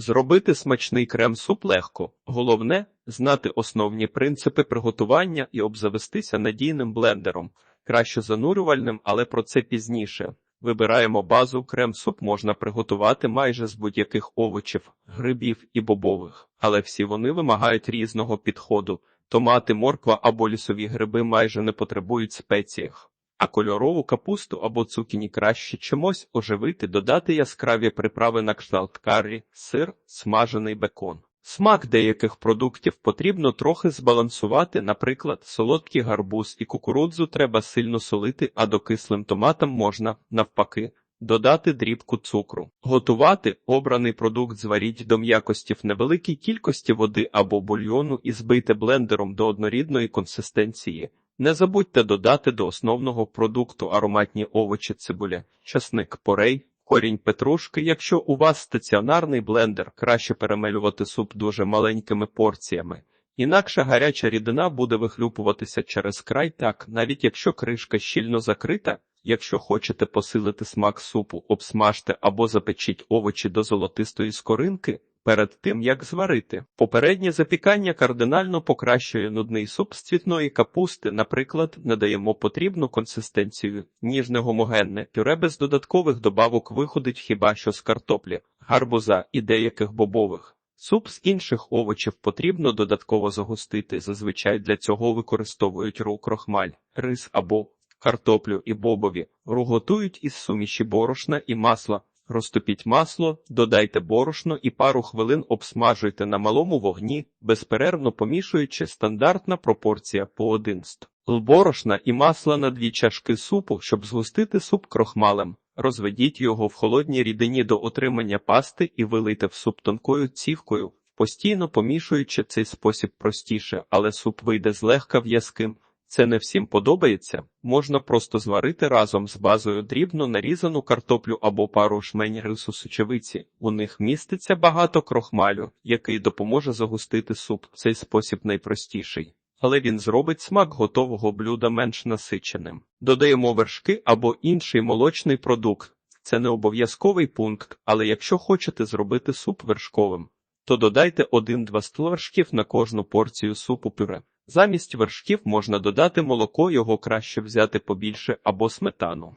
Зробити смачний крем-суп легко. Головне знати основні принципи приготування і обзавестися надійним блендером, краще занурювальним, але про це пізніше. Вибираємо базу, крем-суп можна приготувати майже з будь-яких овочів, грибів і бобових, але всі вони вимагають різного підходу. Томати, морква або лісові гриби майже не потребують спеціях. А кольорову капусту або цукіні краще чимось оживити, додати яскраві приправи на кшталт каррі, сир, смажений бекон. Смак деяких продуктів потрібно трохи збалансувати, наприклад, солодкий гарбуз і кукурудзу треба сильно солити, а до кислим томатам можна, навпаки, додати дрібку цукру. Готувати обраний продукт зваріть до м'якості в невеликій кількості води або бульйону і збийте блендером до однорідної консистенції. Не забудьте додати до основного продукту ароматні овочі цибуля, часник, порей, корінь петрушки. Якщо у вас стаціонарний блендер, краще перемелювати суп дуже маленькими порціями. Інакше гаряча рідина буде вихлюпуватися через край так, навіть якщо кришка щільно закрита. Якщо хочете посилити смак супу, обсмажте або запечіть овочі до золотистої скоринки перед тим, як зварити. Попереднє запікання кардинально покращує нудний суп з цвітної капусти, наприклад, надаємо потрібну консистенцію, ніжне гомогенне, пюре без додаткових добавок виходить хіба що з картоплі, гарбуза і деяких бобових. Суп з інших овочів потрібно додатково загустити. Зазвичай для цього використовують ру крохмаль, рис або картоплю і бобові, ру готують із суміші борошна і масла. Розтопіть масло, додайте борошно і пару хвилин обсмажуйте на малому вогні, безперервно помішуючи стандартна пропорція по один ст. Борошна і масла на дві чашки супу, щоб згустити суп крохмалем. Розведіть його в холодній рідині до отримання пасти і вилийте в суп тонкою цівкою, постійно помішуючи цей спосіб простіше, але суп вийде злегка в'язким. Це не всім подобається. Можна просто зварити разом з базою дрібно нарізану картоплю або пару шмень рису сочевиці. У них міститься багато крохмалю, який допоможе загустити суп. Цей спосіб найпростіший. Але він зробить смак готового блюда менш насиченим. Додаємо вершки або інший молочний продукт. Це не обов'язковий пункт, але якщо хочете зробити суп вершковим, то додайте 1-2 столвершків на кожну порцію супу пюре. Замість вершків можна додати молоко, його краще взяти побільше або сметану.